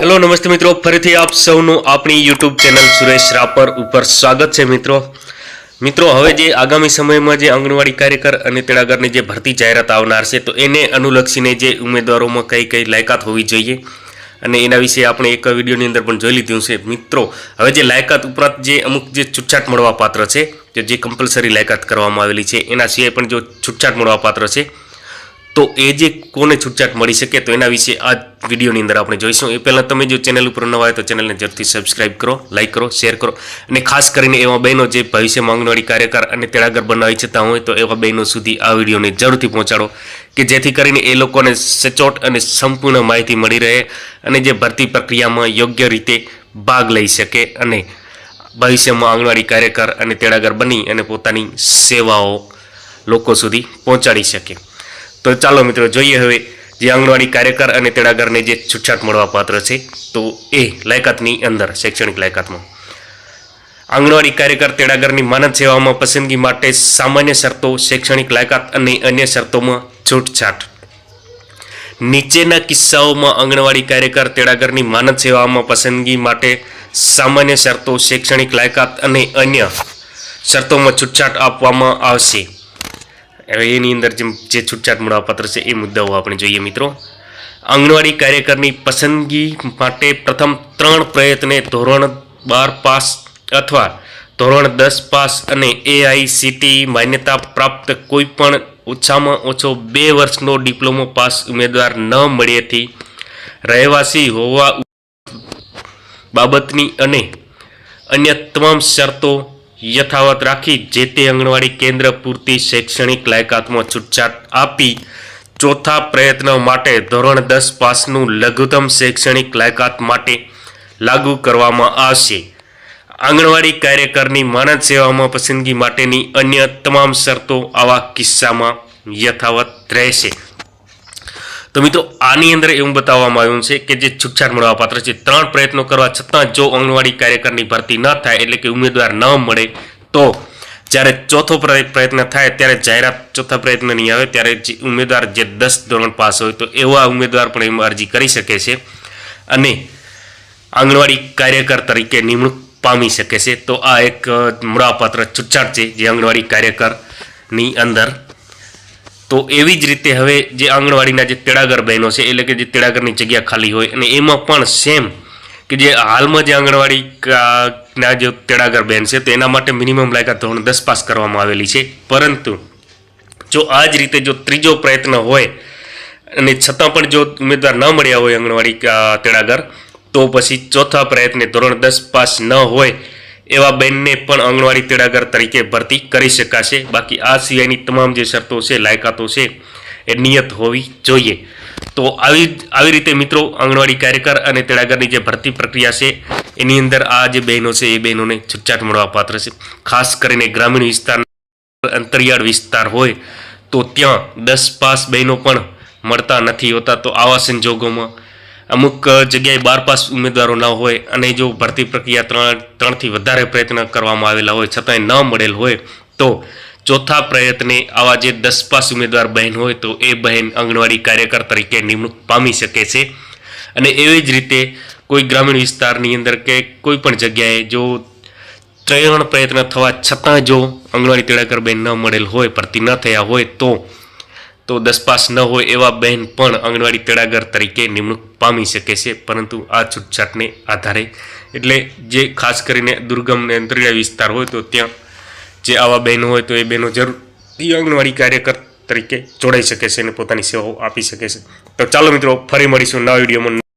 Hello નમસ્તે મિત્રો. ફરીથી આપ સૌનું આપણી યુટ્યુબ ચેનલ સુરેશ રાપર ઉપર સ્વાગત છે મિત્રો. મિત્રો, હવે જે આગામી સમયમાં જે આંગણવાડી કાર્યકર અને તેડાગરની જે ભરતી જાહેરાત આવનાર છે, તો એને અનુલક્ષીને જે ઉમેદવારોમાં કઈ કઈ લાયકાત હોવી જોઈએ અને એના વિશે આપણે એક વિડીયોની અંદર પણ જોઈ લીધું છે. મિત્રો, હવે જે લાયકાત ઉપરાંત જે અમુક જે છૂટછાટ મળવા પાત્ર છે જે કમ્પલસરી લાયકાત કરવામાં આવેલી છે, એના સિવાય પણ જો છૂટછાટ મળવા પાત્ર છે તો એ જે કોને છૂટછાટ મળી શકે તો એના વિશે આ વિડીયોની અંદર આપણે જોઈશું. એ પહેલાં તમે જો ચેનલ ઉપર નવા હોય તો ચેનલને જરૂરથી સબસ્ક્રાઇબ કરો લાઇક કરો શેર કરો અને ખાસ કરીને એવા બહેનો જે ભવિષ્યમાં આંગણવાડી કાર્યકર અને તેડાગર બનવા ઈચ્છતા હોય તો એવા બહેનો સુધી આ વિડીયોને જરૂરથી પહોંચાડો કે જેથી કરીને એ લોકોને સચોટ અને સંપૂર્ણ માહિતી મળી રહે અને જે ભરતી પ્રક્રિયામાં યોગ્ય રીતે ભાગ લઈ શકે અને ભવિષ્યમાં આંગણવાડી કાર્યકર અને તેડાગર બની અને પોતાની સેવાઓ લોકો સુધી પહોંચાડી શકે. તો ચાલો મિત્રો, જોઈએ હવે જે આંગણવાડી કાર્યકર અને તેડાગરને જે છૂટછાટ મળવા પાત્ર છે, તો એ લાયકાતની અંદર, શૈક્ષણિક લાયકાતમાં. આંગણવાડી કાર્યકર તેડાગરની માનદ સેવામાં પસંદગી માટે સામાન્ય શરતો, શૈક્ષણિક લાયકાત અને અન્ય શરતોમાં છૂટછાટ. નીચેના કિસ્સાઓમાં આંગણવાડી કાર્યકર તેડાગરની માનદ સેવામાં પસંદગી માટે સામાન્ય શરતો, શૈક્ષણિક લાયકાત અને અન્ય શરતોમાં છૂટછાટ આપવામાં આવશે. હવે એની અંદર જેમ જે છૂટછાટ મળવાપાત્ર છે એ મુદ્દાઓ આપણે જોઈએ મિત્રો. આંગણવાડી કાર્યકરની પસંદગી માટે પ્રથમ ત્રણ પ્રયત્ને ધોરણ બાર પાસ અથવા ધોરણ દસ પાસ અને એઆઈસીટી માન્યતા પ્રાપ્ત કોઈપણ ઓછામાં ઓછો બે વર્ષનો ડિપ્લોમો પાસ ઉમેદવાર ન મળ્યેથી રહેવાસી હોવા બાબતની અને અન્ય તમામ શરતો યથાવત રાખી જે તે આંગણવાડી કેન્દ્ર પૂરતી શૈક્ષણિક લાયકાતમાં છૂટછાટ આપી ચોથા પ્રયત્ન માટે ધોરણ દસ પાસનું લઘુત્તમ શૈક્ષણિક લાયકાત માટે લાગુ કરવામાં આવશે. આંગણવાડી કાર્યકરની માનદ સેવામાં પસંદગી માટેની અન્ય તમામ શરતો આવા કિસ્સામાં યથાવત રહેશે. તો મિત્રો, આની અંદર એવું બતાવવામાં આવ્યું છે કે જે છૂટછાટ મળવા પાત્ર છે, ત્રણ પ્રયત્નો કરવા છતાં જો આંગણવાડી કાર્યકરની ભરતી ન થાય એટલે કે ઉમેદવાર ન મળે, તો જ્યારે ચોથો પ્રયત્ન થાય ત્યારે જાહેરાત ચોથા પ્રયત્ન નહીં આવે, ત્યારે જે ઉમેદવાર જે દસ ધોરણ પાસ હોય તો એવા ઉમેદવાર પણ એમાં અરજી કરી શકે છે અને આંગણવાડી કાર્યકર તરીકે નિમણૂક પામી શકે છે. તો આ એક મૂળાપાત્ર છૂટછાટ છે જે આંગણવાડી કાર્યકરની અંદર તો એવી જ રીતે હવે જે આંગણવાડીના જે તેડાગર બહેનો છે, એટલે કે જે તેડાગરની જગ્યા ખાલી હોય અને એમાં પણ સેમ કે જે હાલમાં જે આંગણવાડીના જે તેડાગર બહેન છે, તો એના માટે મિનિમમ લાયકાત ધોરણ દસ પાસ કરવામાં આવેલી છે. પરંતુ જો આ જ રીતે જો ત્રીજો પ્રયત્ન હોય અને છતાં પણ જો ઉમેદવાર ન મળ્યા હોય આંગણવાડી તેડાગર, તો પછી ચોથા પ્રયત્ને ધોરણ દસ પાસ ન હોય એવા બેનને પણ આંગણવાડી તેડાગર તરીકે ભરતી કરી શકાશે. બાકી આ સિવાયની તમામ જે શરતો છે, લાયકાતો છે, એ નિયત હોવી જોઈએ. તો આવી આવી રીતે મિત્રો આંગણવાડી કાર્યકર અને તેડાગરની જે ભરતી પ્રક્રિયા છે, એની અંદર આ જે બહેનો છે, એ બહેનોને છૂટછાટ મળવા પાત્ર છે. ખાસ કરીને ગ્રામીણ વિસ્તાર, અંતરિયાળ વિસ્તાર હોય, તો ત્યાં દસ પાસ બહેનો પણ મળતા નથી હોતા. તો આવા સંજોગોમાં અમુક જગ્યાએ બાર પાસ ઉમેદવારો ન હોય અને જો ભરતી પ્રક્રિયા ત્રણ ત્રણથી વધારે પ્રયત્ન કરવામાં આવેલા હોય, છતાંય ન મળેલ હોય, તો ચોથા પ્રયત્ને આવા જે દસ પાસ ઉમેદવાર બહેન હોય, તો એ બહેન આંગણવાડી કાર્યકર તરીકે નિમણૂક પામી શકે છે. અને એવી જ રીતે કોઈ ગ્રામીણ વિસ્તારની અંદર કે કોઈ પણ જગ્યાએ જો ત્રણ પ્રયત્ન થવા છતાં જો આંગણવાડી તેડાકર બહેન ન મળેલ હોય, ભરતી ન થયા હોય, તો તો દસ પાસ ન હોય એવા બહેન પણ આંગણવાડી તેડાગર તરીકે નિમણૂક પામી શકે છે. પરંતુ આ છૂટછાટને આધારે એટલે જે ખાસ કરીને દુર્ગમ અને અંતરિયાળ વિસ્તાર હોય તો ત્યાં જે આવા બહેનો હોય તો એ બહેનો એ આંગણવાડી કાર્યકર તરીકે જોડાઈ શકે છે અને પોતાની સેવાઓ આપી શકે છે. તો ચાલો મિત્રો, ફરી મળીશું નવા વિડીયોમાં.